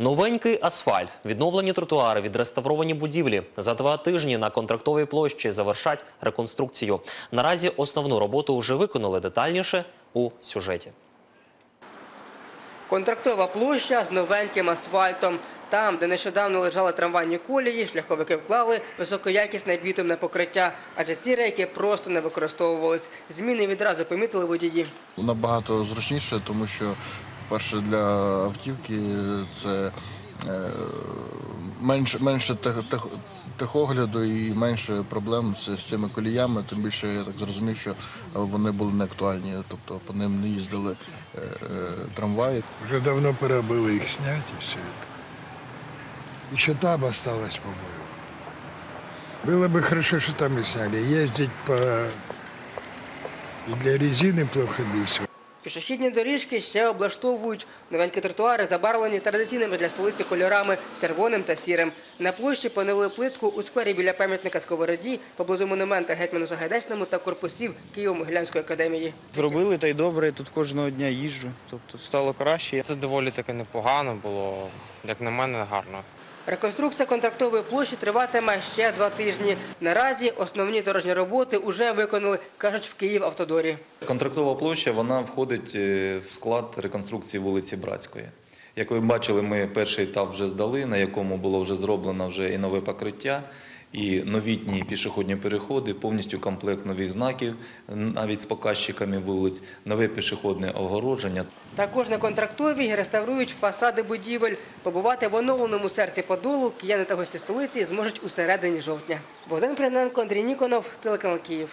Новенький асфальт, відновлені тротуари, відреставровані будівлі. За два тижні на контрактовій площі завершать реконструкцію. Наразі основну роботу вже виконали детальніше у сюжеті. Контрактова площа з новеньким асфальтом. Там, де нещодавно лежали трамвайні колії, шляховики вклали високоякісне бітумне покриття, адже ці рейки просто не використовувались. Зміни відразу помітили водії. Набагато зручніше, тому що, перше, для автівки це е, менше, менше тех, тех, техогляду і менше проблем з, з цими коліями. Тим більше я так зрозумів, що вони були не актуальні, тобто по ним не їздили е, е, трамваї. Уже давно пора было их снять и все это. Еще там осталось, по-моему. Было бы хорошо, что там и сняли. Ездить по... И для резины плохо бить. Пішохідні доріжки ще облаштовують. Новенькі тротуари забарвлені традиційними для столиці кольорами червоним та сірим. На площі поновили плитку у сквері біля пам'ятника Сковороді, поблизу монумента Гетьману Сагайдачному та корпусів Києво-Могилянської академії. Зробили та й добре, я тут кожного дня їжджу, тобто стало краще. Це доволі таки непогано було, як на мене, гарно. Реконструкція контрактової площі триватиме ще два тижні. Наразі основні дорожні роботи вже виконали, кажуть в Київавтодорі. Контрактова площа вона входить е, в склад реконструкції вулиці Братської. Як ви бачили, ми перший етап вже здали, на якому було вже зроблено вже і нове покриття, і новітні пішохідні переходи, повністю комплект нових знаків, навіть з показчиками вулиць, нове пішохідне огородження. Також на контрактовій реставрують фасади будівель. Побувати в оновленому серці Подолу кияни та гості столиці зможуть у середині жовтня. Богдан Пряненко, Андрій Ніконов, телеканал Київ.